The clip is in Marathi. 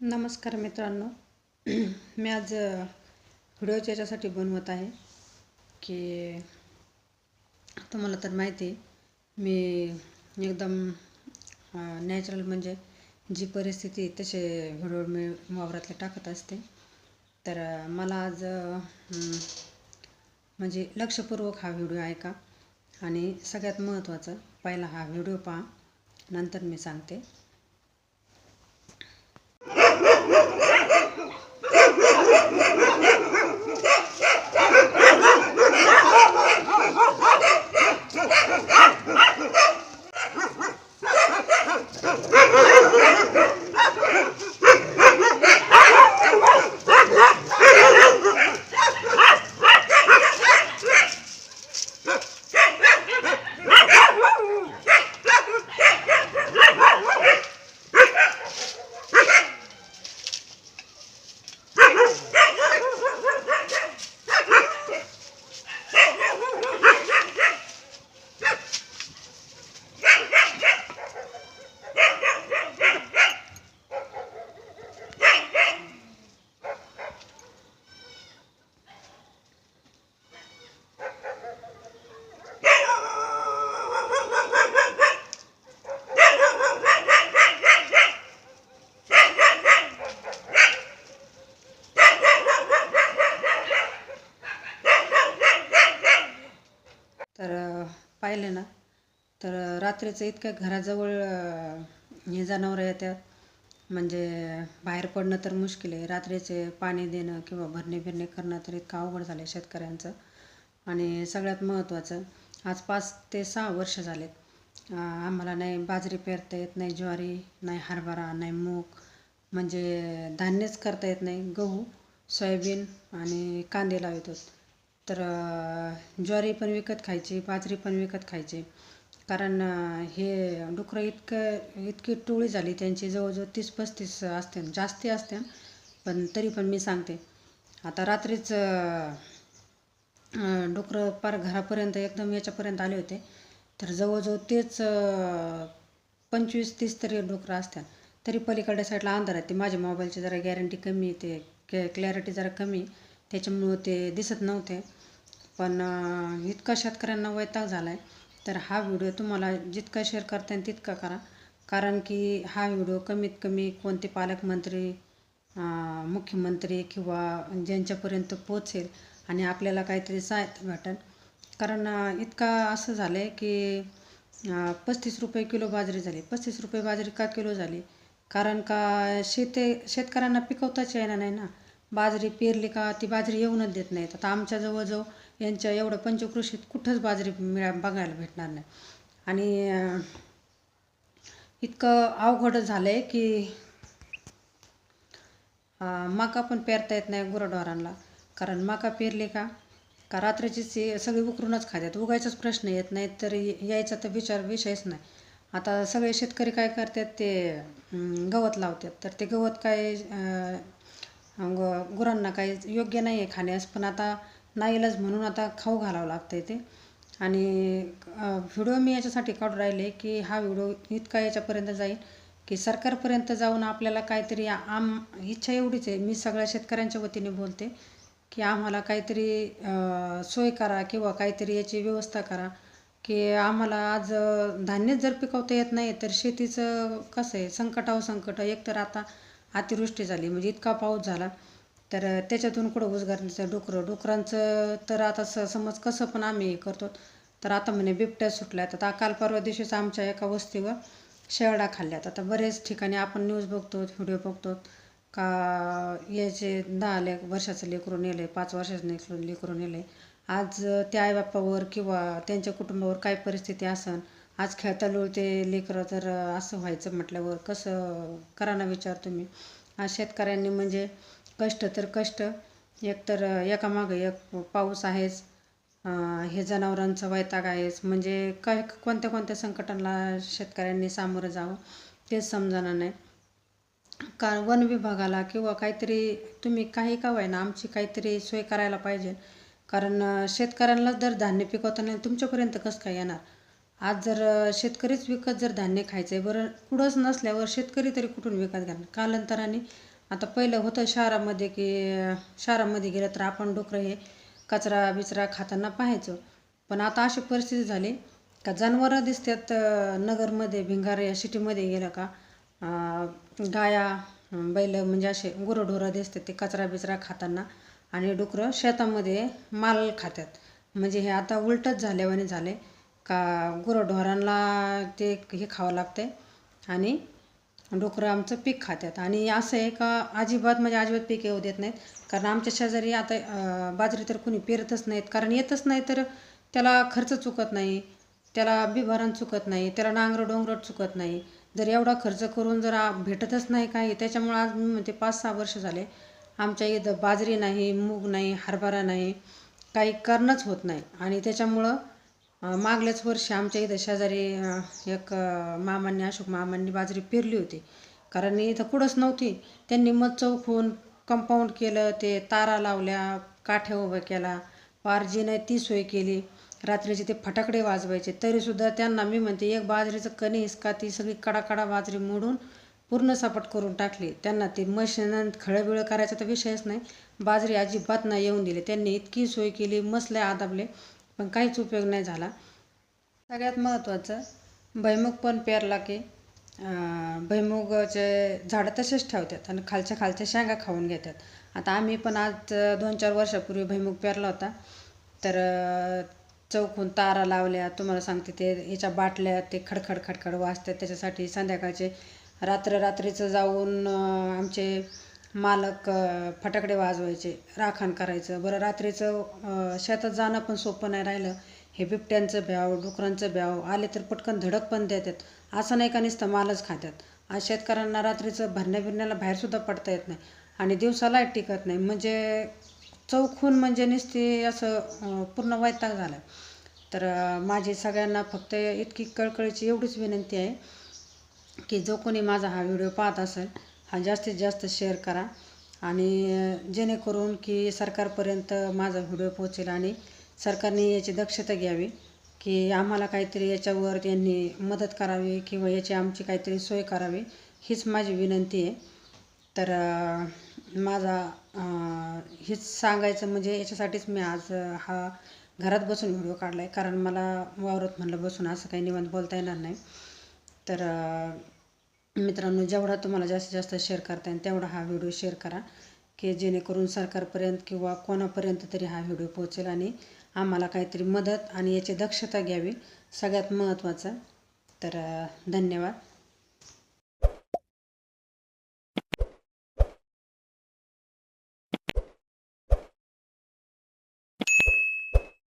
नमस्कार मित्रांनो. मी आज अ, व्हिडिओच्या याच्यासाठी बनवत आहे की तुम्हाला तर माहिती आहे मी एकदम नॅचरल म्हणजे जी परिस्थिती तसे व्हिडिओ मी वावरातले टाकत असते. तर मला आज म्हणजे लक्षपूर्वक हा व्हिडिओ ऐका आणि सगळ्यात महत्त्वाचं पहिला हा व्हिडिओ पहा नंतर मी सांगते. पाहिले ना तर रात्रीचं इतक्या घराजवळ हे जनावरं येतात म्हणजे बाहेर पडणं तर मुश्किल आहे. रात्रीचे पाणी देणं किंवा भरणे बिरणे करणं तर इतकं अवघड झालं आहे शेतकऱ्यांचं. आणि सगळ्यात महत्त्वाचं आज पाच ते सहा वर्ष झालेत. आम्हाला नाही बाजरी पेरता येत नाही ज्वारी नाही हरभरा नाही मूग. म्हणजे धान्यच करता येत नाही. गहू सोयाबीन आणि कांदे लावतो तर ज्वारी पण विकत खायची बाजरी पण विकत खायची. कारण हे डुकरं इतकं इतकी टोळी झाली त्यांची जवळजवळ तीस पस्तीस असते जास्ती असते. पण तरी पण मी सांगते आता रात्रीच डुकरं पार घरापर्यंत एकदम याच्यापर्यंत आले होते. तर जवळजवळ तेच पंचवीस तीस तरी डुकरं असतात. तरी पलीकडच्या साईडला अंधार आहे. ते माझ्या मोबाईलची जरा गॅरंटी कमी आहे ते क्लॅरिटी जरा कमी आहे. त्याच्यामुळं ते दिसत नव्हते. पण इतका शेतकऱ्यांना वैताग झाला आहे तर हा व्हिडिओ तुम्हाला जितका शेअर करता येईल तितका करा. कारण की हा व्हिडिओ कमीत कमी कोणते पालकमंत्री मुख्यमंत्री किंवा ज्यांच्यापर्यंत पोचेल आणि आपल्याला काहीतरी सहायता भेटेल. कारण इतका असं झालं आहे की पस्तीस रुपये किलो बाजरी झाली. पस्तीस रुपये बाजरी का किलो झाली? कारण का शेते शेतकऱ्यांना पिकवताच येणार नाही ना? बाजरी पेरली का ती बाजरी येऊनच देत नाहीत. आता आमच्या जवळजवळ यांच्या एवढं पंचकृषीत कुठंच बाजरी मिळा बघायला भेटणार नाही. आणि इतकं अवघड झालं आहे की मका पण पेरता येत नाही गुराढोरांना. कारण मका पेरली का का रात्रीची सी सगळी उकरूनच खातात उगायचाच प्रश्न येत नाही तर यायचा तर विचार विषयच नाही. आता सगळे शेतकरी काय करतात ते गवत लावतात. तर ते गवत काय ग गुरांना काही योग्य नाही आहे खाण्यास पण आता नाईलाज म्हणून आता खाऊ घालावं लागतं आहे ते. आणि व्हिडिओ मी याच्यासाठी काढून राहिले की हा व्हिडिओ इतका याच्यापर्यंत जाईल की सरकारपर्यंत जाऊन आपल्याला काहीतरी आम इच्छा एवढीच आहे. मी सगळ्या शेतकऱ्यांच्या वतीने बोलते की आम्हाला काहीतरी सोय करा किंवा काहीतरी याची व्यवस्था करा की आम्हाला आज धान्यच जर पिकवता येत नाही तर शेतीचं कसं आहे? संकटावर संकट. एकतर आता अतिवृष्टी झाली. म्हणजे इतका पाऊस झाला. तर त्याच्यातून कुठं उजगारण्याचं डुकरं डुकरांचं तर आता स समज कसं पण आम्ही हे करतो. तर आता म्हणे बिबट्या सुटल्यात. आता काल परवा दिवशीच आमच्या एका वस्तीवर शेळडा खाल्ल्यात. आता बरेच ठिकाणी आपण न्यूज बघतो व्हिडिओ बघतो. का याचे दहा ले वर्षाचं लेकरून नेलं आहे पाच वर्षाचं लेकरून लेकरून नेलं आहे आज त्या आईबापावर किंवा त्यांच्या कुटुंबावर काय परिस्थिती असन आज खेळता ते लेकरं तर असं व्हायचं म्हटल्यावर कसं करा ना विचार तुम्ही? आज शेतकऱ्यांनी म्हणजे कष्ट तर कष्ट एकतर एकामागं एक पाऊस आहेच हे जनावरांचं वैताग आहेच. म्हणजे काय कोणत्या कोणत्या संकटांना शेतकऱ्यांनी सामोरं जावं तेच समजणार नाही. कारण वन विभागाला किंवा काहीतरी तुम्ही काही का होईना आमची काहीतरी सोय करायला पाहिजे. कारण शेतकऱ्यांना जर धान्य पिकवताना तुमच्यापर्यंत कसं काय येणार? आज जर शेतकरीच विकत जर धान्य खायचं आहे बरं कुठंच नसल्यावर शेतकरी तरी कुठून विकत घालणार कालांतराने आता पहिलं होतं शहरामध्ये की शहरामध्ये गेलं तर आपण डुकरं हे कचरा बिचरा खाताना पाहायचो. पण आता अशी परिस्थिती झाली का जनावरं दिसतात नगरमध्ये भिंगार या सिटीमध्ये गेलं का गाया बैल म्हणजे असे गुरंढोरं दिसतात ते कचरा बिचरा खाताना आणि डुकरं शेतामध्ये माल खातात. म्हणजे हे आता उलटच झाल्यावाने झाले का गुरंढोरांना ते हे खावं लागते आणि डुकरं आमचं पीक खातात आणि असं आहे का अजिबात म्हणजे अजिबात पीक येऊ देत नाहीत. कारण आमच्या शेजारी आता बाजरी तर कुणी पेरतच नाहीत. कारण येतच नाही तर त्याला खर्च चुकत नाही. त्याला बिभारण चुकत नाही. त्याला नांगर डोंगरट चुकत नाही. जर एवढा खर्च करून जर भेटतच नाही काही त्याच्यामुळं आज म्हणजे म्हणते पाच सहा वर्ष झाले आमच्या इथं बाजरी नाही मूग नाही हरभरा नाही काही करणंच होत नाही. आणि त्याच्यामुळं मागल्याच वर्षी आमच्या इथं शेजारी एक मामांनी अशोक मामांनी बाजरी पेरली होती. कारण इथं कुठंच नव्हती. त्यांनी मग चौकून कंपाऊंड केलं ते तारा लावल्या काठ्या उभ्या केला पार जी नाही ती सोय केली. रात्रीचे ते फटाकडे वाजवायचे. तरीसुद्धा त्यांना मी म्हणते एक बाजरीचं कणी का ती सगळी कडाकडा बाजरी मोडून पूर्ण सपाट करून टाकली. त्यांना ते मशीन खळबिळ करायचा तर विषयच नाही. बाजरी अजिबात नाही येऊन दिली. त्यांनी इतकी सोय केली मसले आदाबले. पण काहीच उपयोग नाही झाला. सगळ्यात महत्त्वाचं भैमुग पण पेरला की अं, झाडं तसेच ठेवतात आणि खालच्या खालच्या शेंगा खाऊन घेतात. आता आम्ही पण आज दोन चार वर्षापूर्वी भुईमुग पेरला होता. तर चौकून तारा लावल्या तुम्हाला सांगते ते याच्या बाटल्या ते खडखड खडखड वाजतात. त्याच्यासाठी संध्याकाळचे रात्र रात्रीचं जाऊन आमचे मालक फटाकडे वाजवायचे राखण करायचं. बरं रात्रीचं शेतात जाणं पण सोपं नाही राहिलं. हे बिबट्यांचं ब्याव डुकरांचं ब्याव आले तर पटकन धडक पण देतात. असं नाही का नुसतं मालच खातात आज शेतकऱ्यांना रात्रीचं भरण्या बिरण्याला बाहेरसुद्धा पडता येत नाही आणि दिवसालाही टिकत नाही. म्हणजे चौखून म्हणजे नुसती असं पूर्ण वैताग झाला. तर माझी सगळ्यांना फक्त इतकी कळकळीची एवढीच विनंती आहे की जो कोणी माझा हा व्हिडिओ पाहत असेल हा जास्तीत जास्त शेअर करा. आणि जेणेकरून की सरकारपर्यंत माझा व्हिडिओ पोहोचेल आणि सरकारने याची दक्षता घ्यावी की आम्हाला काहीतरी याच्यावर त्यांनी मदत करावी किंवा याची आमची काहीतरी सोय करावी हीच माझी विनंती आहे. तर माझा हेच सांगायचं म्हणजे याच्यासाठीच मी आज हा घरात बसून व्हिडिओ काढला आहे कारण मला वावरत म्हणलं बसून असं काही निवांत बोलता येणार नाही. तर मित्रांनो जेवढा तुम्हाला जास्तीत जास्त शेअर करता येईल तेवढा हा व्हिडिओ शेअर करा की जेणेकरून सरकारपर्यंत किंवा कोणापर्यंत तरी हा व्हिडिओ पोहोचेल आणि आम्हाला काहीतरी मदत आणि याची दक्षता घ्यावी सगळ्यात महत्त्वाचं तर धन्यवाद.